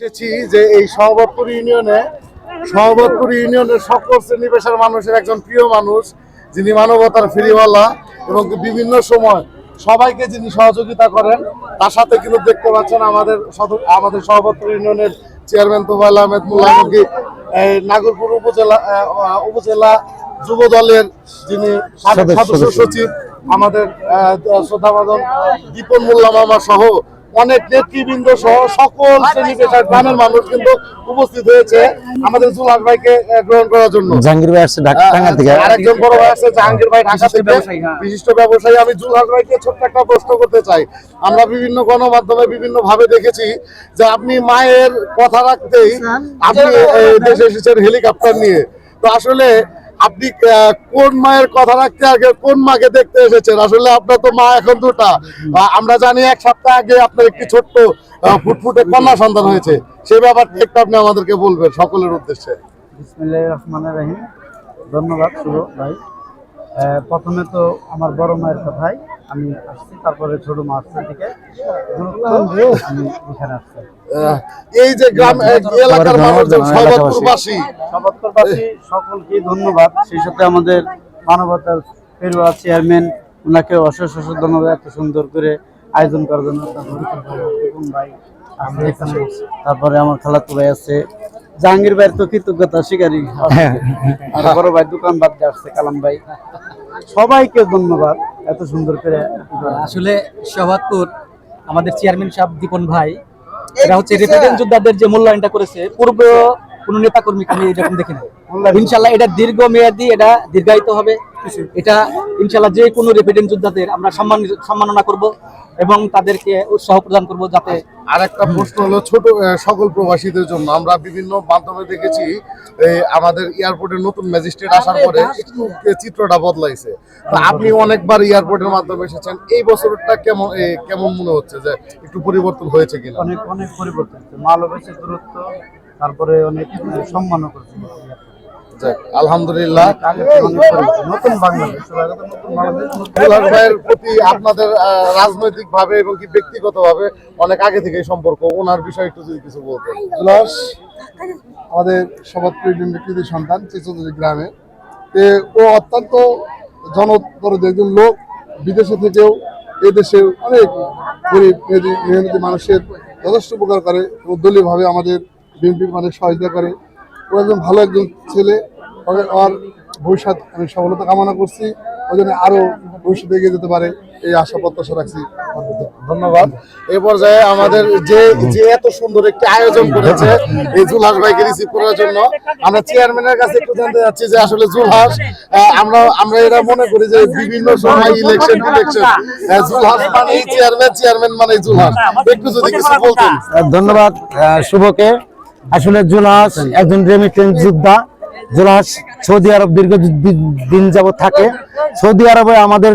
এসেছি যে এই সহবতপুর ইউনিয়নে সহবতপুর ইউনিয়নের সকল শ্রেণি পেশার মানুষের একজন প্রিয় মানুষ যিনি মানবতার ফেরিওয়ালা এবং বিভিন্ন সময় সবাইকে যিনি সহযোগিতা করেন তার সাথে কিন্তু দেখতে পাচ্ছেন আমাদের আমাদের সহবতপুর ইউনিয়নের চেয়ারম্যান তোফায়েল আহমেদ মোল্লামুখী নাগরপুর উপজেলা উপজেলা যুব দলের যিনি সদস্য সচিব আমাদের শ্রদ্ধাবাদন দীপন মোল্লা মামা সহ অনেক নেতৃবৃন্দ সহ সকল শ্রেণি পেশার গ্রামের মানুষ কিন্তু উপস্থিত হয়েছে আমাদের জুলাস ভাইকে গ্রহণ করার জন্য। জাহাঙ্গীর ভাই আসছে ঢাকা থেকে। আরেকজন বড় ভাই আছে জাহাঙ্গীর ভাই ঢাকা থেকে। বিশিষ্ট ব্যবসায়ী। আমি জুলহাস ভাইকে ছোট্ট একটা প্রশ্ন করতে চাই। আমরা বিভিন্ন গণমাধ্যমে বিভিন্ন ভাবে দেখেছি যে আপনি মায়ের কথা রাখতেই আপনি দেশে এসেছেন হেলিকপ্টার নিয়ে। তো আসলে আপনি কোন মায়ের কথা রাখতে আগে কোন মাকে দেখতে এসেছেন? আসলে আপনার তো মা এখন দুটা। আমরা জানি এক সপ্তাহ আগে আপনার একটি ছোট্ট ফুটফুটে কন্যা সন্তান হয়েছে। সে ব্যাপার একটু আপনি আমাদেরকে বলবেন সকলের উদ্দেশ্যে। ধন্যবাদ, শুভ ভাই। প্রথমে তো আমার বড় মায়ের কথাই। আমি আসছি তারপরে ছোট মা আসছে দিকে আমি এখানে আসছি। এই যে গ্রাম এলাকার মানুষজন সর্বত্রবাসী। সবাত্তরবাসী সকলকে ধন্যবাদ। সেই সাথে আমাদের মানবতার পেরোয়া চেয়ারম্যান ওনাকে অশেষ অশেষ ধন্যবাদ এত সুন্দর করে আয়োজন করার জন্য। তারপরে ভাই আছে এখানে। তারপরে আমার খালাতো ভাই আছে জাহাঙ্গীর ভাইয়ের তো কৃতজ্ঞতা শিকারী আর বড় ভাই দোকান বাদ দিয়ে আসছে কালাম ভাই। সবাইকে ধন্যবাদ এত সুন্দর করে। আসলে সভাতপুর আমাদের চেয়ারম্যান সাহেব দীপন ভাই এটা হচ্ছে রেপ্রেজেন্ট যোদ্ধাদের যে মূল্যায়নটা করেছে পূর্ব কোন নেতা কর্মীকে আমি এরকম দেখি না ইনশাল্লাহ এটা দীর্ঘ মেয়াদী এটা দীর্ঘায়িত হবে। এটা ইনশাল্লাহ যে কোনো রেপ্রেজেন্ট যোদ্ধাদের আমরা সম্মান সম্মাননা করব এবং তাদেরকে উৎসাহ প্রদান করব যাতে আর একটা প্রশ্ন হলো ছোট সকল প্রবাসীদের জন্য। আমরা বিভিন্ন মাধ্যমে দেখেছি আমাদের এয়ারপোর্টের নতুন ম্যাজিস্ট্রেট আসার পরে চিত্রটা বদলাইছে। আপনি অনেকবার এয়ারপোর্টের মাধ্যমে এসেছেন। এই বছরটা কেমন কেমন মনে হচ্ছে যে একটু পরিবর্তন হয়েছে কিনা? অনেক অনেক পরিবর্তন হচ্ছে মালবেশের দূরত্ব তারপরে অনেক সম্মানও করছে। আলহামদুলিল্লাহ ভাইয়ের প্রতি আপনাদের ভাবে এবং ভাবে অনেক আগে সম্পর্ক, ওনার বিষয়ে একটু যদি কিছু আমাদের সন্তান গ্রামে। ও অত্যন্ত জনদরদ একজন লোক, বিদেশে থেকেও এদেশে অনেক গরিব মেহনতি মানুষের যথেষ্ট উপকার করে এবং দলীয়ভাবে আমাদের বিএনপি অনেক সহযোগিতা করে। ও একজন ভালো একজন ছেলে। ওর ওর ভবিষ্যৎ আমি সফলতা কামনা করছি। ওই জন্য আরও ভবিষ্যতে এগিয়ে যেতে পারে এই আশা প্রত্যাশা রাখছি ধন্যবাদ। এই পর্যায়ে আমাদের যে যে এত সুন্দর একটি আয়োজন করেছে এই জুলহাস ভাইকে রিসিভ করার জন্য আমরা চেয়ারম্যানের কাছে একটু জানতে চাচ্ছি যে আসলে জুলহাস আহ, আমরা আমরা এটা মনে করি যে বিভিন্ন সময় ইলেকশন ইলেকশন জুলহাস মানে চেয়ারম্যান চেয়ারম্যান মানে জুলহাস। একটু যদি কিছু বলতেন। ধন্যবাদ শুভকে। আসলে জুলাস একজন রেমিটেন্স যোদ্ধা। জুলাস সৌদি আরব দীর্ঘ দিন যাবত থাকে। সৌদি আরবে আমাদের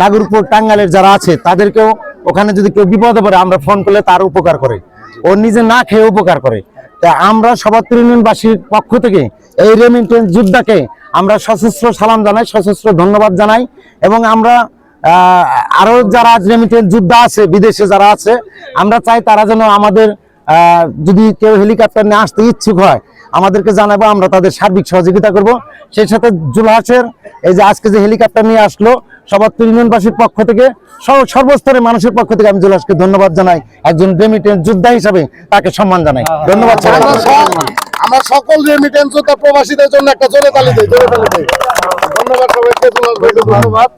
নাগরপুর টাঙ্গালের যারা আছে তাদেরকেও ওখানে যদি কেউ বিপদে পড়ে আমরা ফোন করলে তার উপকার করে। ও নিজে না খেয়ে উপকার করে। তা আমরা সবার ইউনিয়নবাসীর পক্ষ থেকে এই রেমিটেন্স যোদ্ধাকে আমরা সশস্ত্র সালাম জানাই সশস্ত্র ধন্যবাদ জানাই এবং আমরা আহ, আরও যারা রেমিটেন্স যোদ্ধা আছে বিদেশে যারা আছে আমরা চাই তারা যেন আমাদের যদি কেউ হেলিকপ্টার নিয়ে আসতে ইচ্ছুক হয়, আমাদেরকে জানাব, আমরা তাদের সার্বিক সহযোগিতা করব। সেই সাথে জুলহাসের এই যে আজকে যে হেলিকপ্টার নিয়ে আসলো, সবার ইউনিয়নবাসীর পক্ষ থেকে সর্বস্তরের মানুষের পক্ষ থেকে আমি জুলহাসকে ধন্যবাদ জানাই। একজন রেমিটেন্স যোদ্ধা হিসাবে তাকে সম্মান জানাই। ধন্যবাদ। আমরা সকল রেমিটেন্স প্রবাসীদের জন্য একটা জোরে তালি দিই ধন্যবাদ সবাইকে ধন্যবাদ।